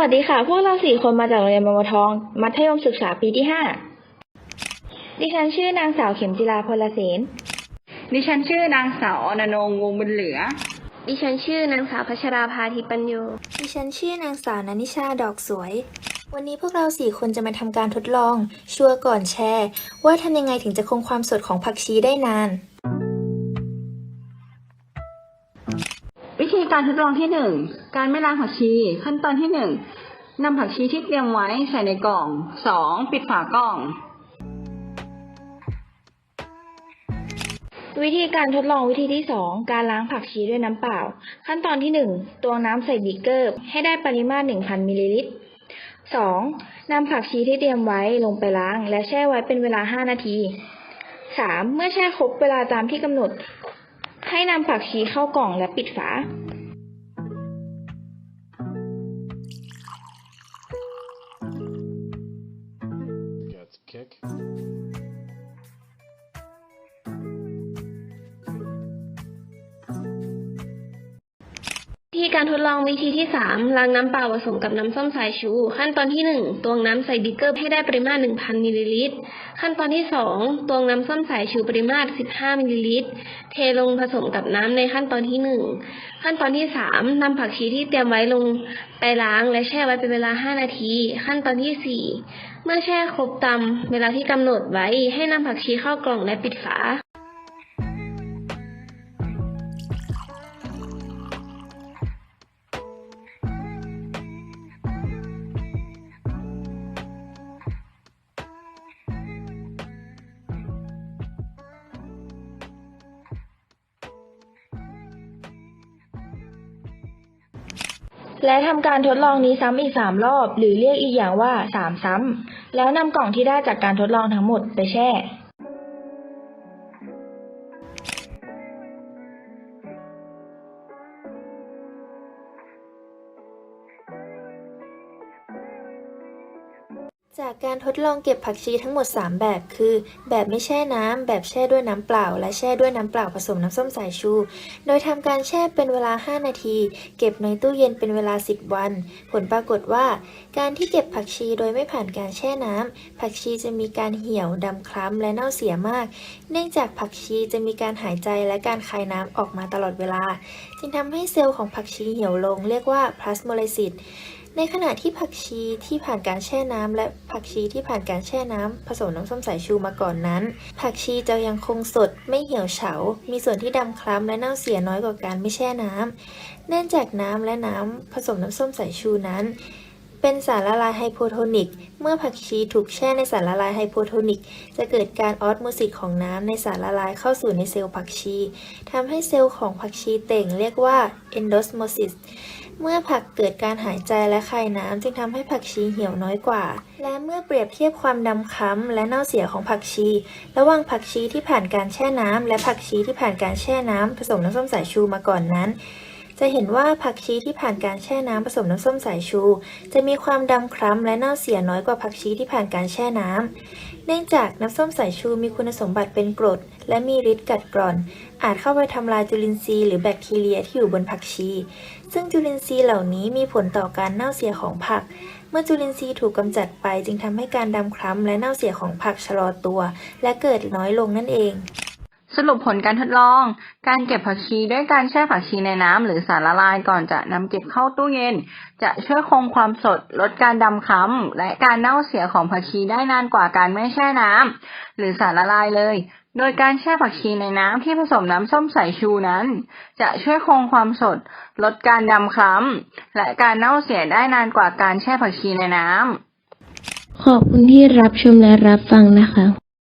วัสดีค่ะ พวกเราสี่คนมาจากโรงเรียนบางบัวทอง มัธยมศึกษาปีที่ห้าดิฉันชื่อนางสาวเข็มจิราพลเสนดิฉันชื่อนางสาวอนนงวงบุญเหลือ ดิฉันชื่อนางสาวพัชราภาธิปัญโยดิฉันชื่อนางสาวนันนิชาดอกสวย วันนี้พวกเราสี่คนจะมาทำการทดลอง ชัวร์ก่อนแชร์ ว่าทำยังไงถึงจะคงความสดของผักชีได้นาน การทดลองที่หนึ่งการไม่ล้างผักชี ขั้นตอนที่หนึ่งนำผักชีที่เตรียมไว้ใส่ในกล่องสองปิดฝากล่อง วิธีการทดลองวิธีที่สองการล้างผักชีด้วยน้ำเปล่า ขั้นตอนที่หนึ่งตวงน้ำใส่บีเกอร์ให้ได้ปริมาตร1,000มิลลิลิตรสองนำผักชีที่เตรียมไว้ลงไปล้าง และแช่ไว้เป็นเวลา 5 นาทีสามเมื่อแช่ครบเวลาตามที่กำหนด ให้นำผักชีเข้ากล่องและปิดฝา วิธีการทดลองวิธีที่สามล้างน้ำเปล่าผสมกับน้ำส้มสายชู ขั้นตอนที่หนึ่งตวงน้ำใส่บิ๊กเกอร์ให้ได้ปริมาตร 1,000 มิลลิลิตร ขั้นตอนที่สองตวงน้ำส้มสายชูปริมาตร 15 มิลลิลิตร เทลงผสมกับน้ำในขั้นตอนที่หนึ่งขั้นตอนที่สามนำผักชีที่เตรียมไว้ลงไปล้างและแช่ไว้เป็นเวลา 5 นาที ขั้นตอนที่สี่เมื่อแช่ครบตามเวลาที่กำหนดไว้ให้นำผักชีเข้ากล่องและปิดฝา และทำการทดลองนี้ซ้ำอีก 3 รอบ หรือเรียกอีกอย่างว่า 3 ซ้ำ แล้วนำกล่องที่ได้จากการทดลองทั้งหมดไปแช่ จากการทดลองเก็บผักชีทั้งหมด 3 แบบคือ แบบไม่แช่น้ำ แบบแช่ด้วยน้ำเปล่า และแช่ด้วยน้ำเปล่าผสมน้ำส้มสายชู โดยทำการแช่เป็นเวลา 5 นาที เก็บในตู้เย็นเป็นเวลา 10 วัน ผลปรากฏว่า การที่เก็บผักชีโดยไม่ผ่านการแช่น้ำ ผักชีจะมีการเหี่ยวดำคล้ำและเน่าเสียมาก เนื่องจากผักชีจะมีการหายใจและการคายน้ำออกมาตลอดเวลา จึงทำให้เซลล์ของผักชีเหี่ยวลง เรียกว่าพลาสโมไลซิส ในขณะที่ผักชีที่ผ่านการแช่น้ำและผักชีที่ผ่านการแช่น้ำผสมน้ำส้มสายชูมาก่อนนั้น ผักชีจะยังคงสดไม่เหี่ยวเฉา มีส่วนที่ดำคล้ำและเน่าเสียน้อยกว่าการไม่แช่น้ำเนื่องจากน้ำและน้ำผสมน้ำส้มสายชูนั้น เป็นสารละลายไฮโพโทนิก เมื่อผักชีถูกแช่ในสารละลายไฮโพโทนิก จะเกิดการออสโมซิสของน้ำในสารละลายเข้าสู่ในเซลล์ผักชีทำให้เซลล์ของผักชีเต่งเรียกว่าเอนโดสโมซิส เมื่อผักเกิดการหายใจและคายน้ำจึงทำให้ผักชีเหี่ยวน้อยกว่า และเมื่อเปรียบเทียบความดำค้ำและเน่าเสียของผักชี ระหว่างผักชีที่ผ่านการแช่น้ำและผักชีที่ผ่านการแช่น้ำผสมน้ำส้มสายชูมาก่อนนั้น จะเห็นว่าผักชีที่ผ่านการแช่น้ำผสมน้ำส้มสายชู จะมีความดำคล้ำและเน่าเสียน้อยกว่าผักชีที่ผ่านการแช่น้ำเนื่องจากน้ำส้มสายชูมีคุณสมบัติเป็นกรด และมีฤทธิ์กัดกร่อน อาจเข้าไปทำลายจุลินทรีย์หรือแบคทีเรียที่อยู่บนผักชี ซึ่งจุลินทรีย์เหล่านี้มีผลต่อการเน่าเสียของผัก เมื่อจุลินทรีย์ถูกกำจัดไปจึงทำให้การดำคล้ำและเน่าเสียของผักชะลอตัว และเกิดน้อยลงนั่นเอง สรุปผลการทดลอง การเก็บผักชีด้วยการแช่ผักชีในน้ำหรือสารละลายก่อนจะนำเก็บเข้าตู้เย็น จะช่วยคงความสด ลดการดำคล้ำและการเน่าเสียของผักชีได้นานกว่าการไม่แช่น้ำหรือสารละลายเลย โดยการแช่ผักชีในน้ำที่ผสมน้ำส้มสายชูนั้น จะช่วยคงความสด ลดการดำคล้ำและการเน่าเสียได้นานกว่าการแช่ผักชีในน้ำขอบคุณที่รับชมและรับฟังนะคะ